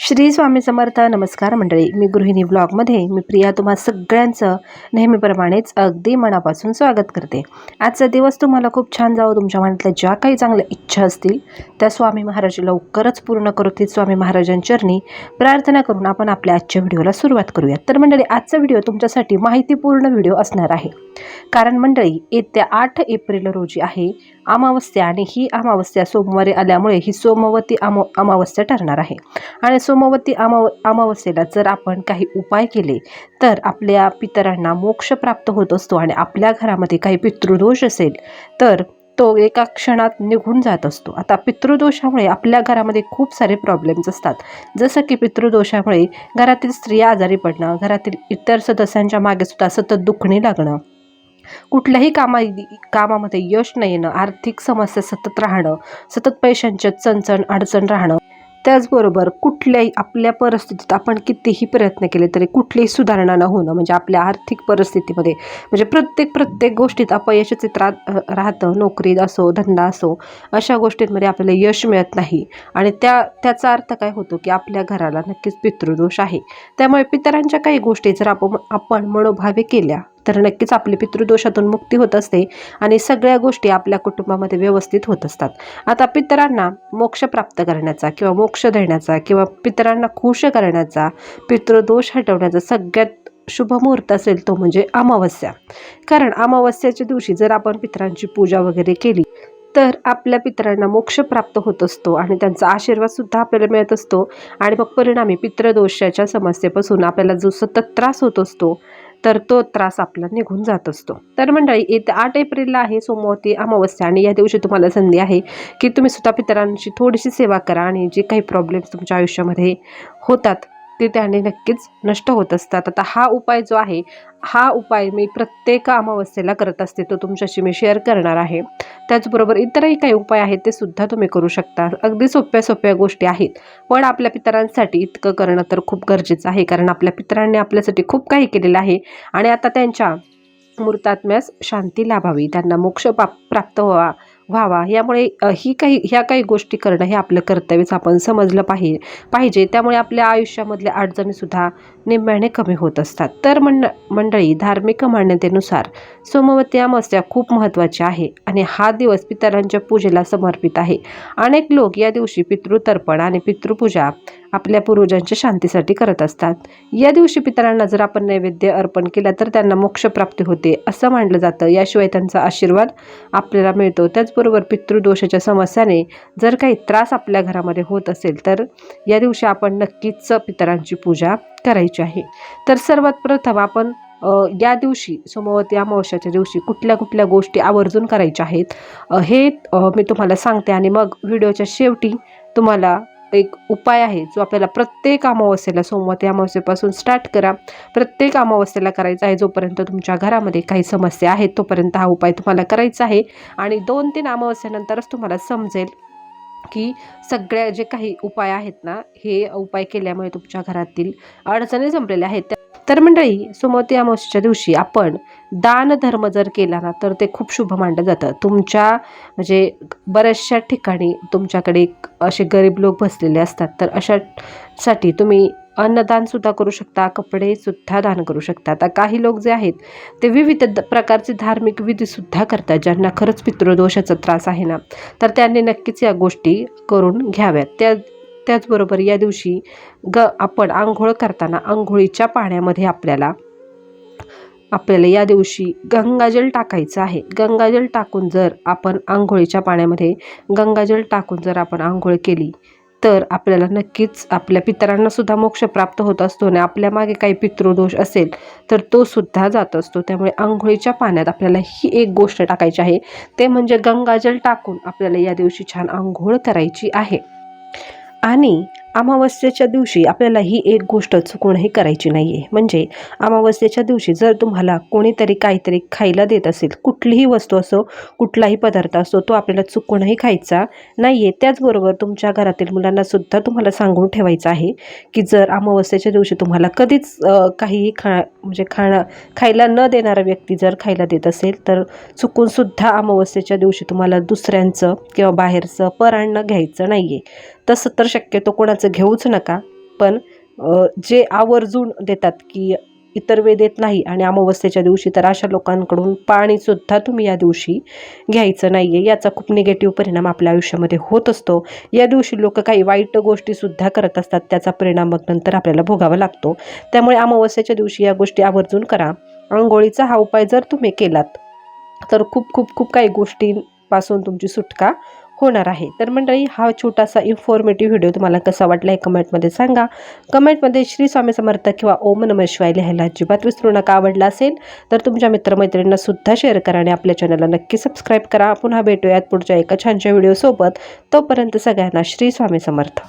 श्री स्वामी समर्थ नमस्कार मंडळी. मी गृहिणी ब्लॉगमध्ये मी प्रिया तुम्हा सगळ्यांचं नेहमीप्रमाणेच अगदी मनापासून स्वागत करते. आजचा दिवस तुम्हाला खूप छान जावं तुमच्या मनातल्या ज्या काही चांगल्या इच्छा असतील त्या स्वामी महाराज लवकरच पूर्ण करू. स्वामी महाराजांचरणी प्रार्थना करून आपण आपल्या आजच्या व्हिडिओला सुरुवात करूया तर मंडळी आजचा व्हिडिओ तुमच्यासाठी माहितीपूर्ण व्हिडिओ असणार आहे. कारण मंडळी येत्या आठ एप्रिल रोजी आहे अमावस्या आणि ही अमावस्या सोमवारी आल्यामुळे ही सोमवती अमा अमावस्या ठरणार आहे. आणि सोमवती अमाव अमावस्येला जर आपण काही उपाय केले तर आपल्या पितरांना मोक्ष प्राप्त होत असतो आणि आपल्या घरामध्ये काही पितृदोष असेल तर तो एका क्षणात निघून जात असतो. आता पितृदोषामुळे आपल्या घरामध्ये खूप सारे प्रॉब्लेम्स असतात. जसं की पितृदोषामुळे घरातील स्त्रिया आजारी पडणं घरातील इतर सदस्यांच्या मागे सुद्धा सतत दुखणे लागणं कुठल्याही कामा कामामध्ये यश न येणं आर्थिक समस्या सतत राहणं सतत पैशांच्या चणचण अडचण राहणं त्याचबरोबर कुठल्याही आपल्या परिस्थितीत आपण कितीही प्रयत्न केले तरी कुठलीही सुधारणा न होणं म्हणजे आपल्या आर्थिक परिस्थितीमध्ये म्हणजे प्रत्येक प्रत्येक गोष्टीत अपयश चित्रात राहतं नोकरीत असो धंदा असो अशा गोष्टींमध्ये आपल्याला यश मिळत नाही. आणि त्या त्याचा अर्थ काय होतो की आपल्या घराला नक्कीच पितृदोष आहे. त्यामुळे पितरांच्या काही गोष्टी जर आपण आपण मनोभावे केल्या तर नक्कीच आपली पितृदोषातून मुक्ती होत असते आणि सगळ्या गोष्टी आपल्या कुटुंबामध्ये व्यवस्थित होत असतात. आता पितरांना मोक्ष प्राप्त करण्याचा किंवा मोक्ष देण्याचा किंवा पितरांना खुश करण्याचा पितृदोष हटवण्याचा सगळ्यात शुभ मुहूर्त असेल तो म्हणजे अमावस्या. कारण अमावस्याच्या दिवशी जर आपण पितरांची पूजा वगैरे केली तर आपल्या पितरांना मोक्ष प्राप्त होत असतो आणि त्यांचा आशीर्वाद सुद्धा आपल्याला मिळत असतो. आणि मग परिणामी पितृदोषाच्या समस्येपासून आपल्याला जो सतत त्रास होत असतो तर तो त्रास आपला निघून जात असतो. तर मंडळी येत्या आठ एप्रिलला आहे सोमवती अमावस्या आणि या दिवशी तुम्हाला संधी आहे की तुम्ही सुद्धा पितरांची थोडीशी सेवा करा आणि जे काही प्रॉब्लेम्स तुमच्या आयुष्यामध्ये होतात ते त्याने नक्कीच नष्ट होत असतात. आता हा उपाय जो आहे हा उपाय मी प्रत्येक अमावस्येला करत असते तो तुमच्याशी मी शेअर करणार आहे. त्याचबरोबर इतरही काही उपाय आहेत ते सुद्धा तुम्ही करू शकता. अगदी सोप्या सोप्या गोष्टी आहेत. पण आपल्या पितरांसाठी इतकं करणं तर खूप गरजेचं आहे. कारण आपल्या पितरांनी आपल्यासाठी खूप काही केलेलं आहे. आणि आता त्यांच्या मूर्तात्म्यास शांती लाभावी. त्यांना मोक्ष प्राप्त व्हावा. व्हावा. यामुळे ही काही ह्या काही गोष्टी करणं हे आपलं कर्तव्यच आपण समजलं पाहिजे पाहिजे. त्यामुळे आपल्या आयुष्यामधल्या अडचणीसुद्धा निम्म्याने कमी होत असतात. तर मंड मंडळी धार्मिक मान्यतेनुसार सोमवती अमावस्या खूप महत्त्वाची आहे आणि हा दिवस पितरांच्या पूजेला समर्पित आहे. अनेक लोक या दिवशी पितृतर्पण आणि पितृपूजा आपल्या पूर्वजांच्या शांतीसाठी करत असतात. या दिवशी पितरांना जर आपण नैवेद्य अर्पण केला तर त्यांना मोक्षप्राप्ती होते असं मानलं जातं. याशिवाय त्यांचा आशीर्वाद आपल्याला मिळतो. त्याचबरोबर पितृदोषाच्या समस्याने जर काही त्रास आपल्या घरामध्ये होत असेल तर या दिवशी आपण नक्कीच पितरांची पूजा करायची आहे. तर सर्वात प्रथम आपण या दिवशी सोमवती अमावस्याच्या दिवशी कुठल्या कुठल्या गोष्टी आवर्जून करायच्या आहेत हे मी तुम्हाला सांगते आणि मग व्हिडिओच्या शेवटी तुम्हाला एक उपाय आहे जो आपल्याला प्रत्येक अमावस्येला सोमवती अमावस्येपासून स्टार्ट करा. प्रत्येक अमावस्येला करायचा आहे जोपर्यंत तुमच्या घरामध्ये काही समस्या आहेत तोपर्यंत हा उपाय तुम्हाला करायचा आहे. आणि दोन तीन अमावस्येनंतरच तुम्हाला समजेल की सगळ्या जे काही उपाय आहेत ना हे उपाय केल्यामुळे तुमच्या घरातील अडचणी संपलेल्या आहेत. त्या तर मंडळी सुमती अमावस्येच्या दिवशी आपण दान धर्म जर केला ना तर ते खूप शुभ मानलं जातं. तुमच्या म्हणजे बऱ्याचशा ठिकाणी तुमच्याकडे असे गरीब लोक बसलेले असतात तर अशासाठी तुम्ही अन्नदान सुद्धा करू शकता कपडे सुद्धा दान करू शकता. आता काही लोक जे आहेत ते विविध प्रकारचे धार्मिक विधीसुद्धा करतात ज्यांना खरंच पितृदोषाचा त्रास आहे ना तर त्यांनी नक्कीच या गोष्टी करून घ्याव्यात. त्या त्याचबरोबर या दिवशी ग आपण आंघोळ करताना आंघोळीच्या पाण्यामध्ये आपल्याला आपल्याला या दिवशी गंगाजल टाकायचं आहे. गंगाजल टाकून जर आपण आंघोळीच्या पाण्यामध्ये गंगाजल टाकून जर आपण आंघोळ केली तर आपल्याला नक्कीच आपल्या पितरांना सुद्धा मोक्ष प्राप्त होत असतो आणि आपल्या मागे काही पितृदोष असेल तर तो सुद्धा जात असतो. त्यामुळे आंघोळीच्या पाण्यात आपल्याला ही एक गोष्ट टाकायची आहे. ते म्हणजे गंगाजल टाकून आपल्याला या दिवशी छान आंघोळ करायची आहे. आणि अमावस्येच्या दिवशी आपल्याला ही एक गोष्ट चुकूनही करायची नाही आहे म्हणजे अमावस्येच्या दिवशी जर तुम्हाला कोणीतरी काहीतरी खायला देत असेल कुठलीही वस्तू असो कुठलाही पदार्थ असो तो आपल्याला चुकूनही खायचा नाही आहे त्याचबरोबर तुमच्या घरातील मुलांनासुद्धा तुम्हाला सांगून ठेवायचं आहे की जर अमावस्येच्या दिवशी तुम्हाला कधीच काहीही खा म्हणजे खाणं खायला न देणारा व्यक्ती जर खायला देत असेल तर चुकूनसुद्धा अमावस्येच्या दिवशी तुम्हाला दुसऱ्यांचं किंवा बाहेरचं परान्न घ्यायचं नाही आहे तसं तर शक्यतो कोणाचं घेऊच नका. पण जे आवर्जून देतात की इतर वेळ देत नाही आणि अमावस्येच्या दिवशी तर अशा लोकांकडून पाणीसुद्धा तुम्ही या दिवशी घ्यायचं नाही आहे याचा खूप निगेटिव्ह परिणाम आपल्या आयुष्यामध्ये होत असतो. या दिवशी लोक काही वाईट गोष्टीसुद्धा करत असतात त्याचा परिणाम मग नंतर आपल्याला भोगावा लागतो. त्यामुळे अमावस्येच्या दिवशी या गोष्टी आवर्जून करा. आंघोळीचा हा उपाय जर तुम्ही केलात तर खूप खूप खूप काही गोष्टींपासून तुमची सुटका होणार आहे. तर मंडळी हा छोटासा इन्फॉर्मेटिव्ह व्हिडिओ तुम्हाला कसा वाटला आहे कमेंटमध्ये सांगा. कमेंटमध्ये श्री स्वामी समर्थ किंवा ओम नमः शिवाय लिहायला अजिबात विसरू नका. आवडला असेल तर तुमच्या मित्रमैत्रिणींना सुद्धा शेअर करा आणि आपल्या चॅनलला नक्की सबस्क्राईब करा. पुन्हा भेटूयात पुढच्या एका छानच्या व्हिडिओसोबत तोपर्यंत सगळ्यांना श्री स्वामी समर्थ.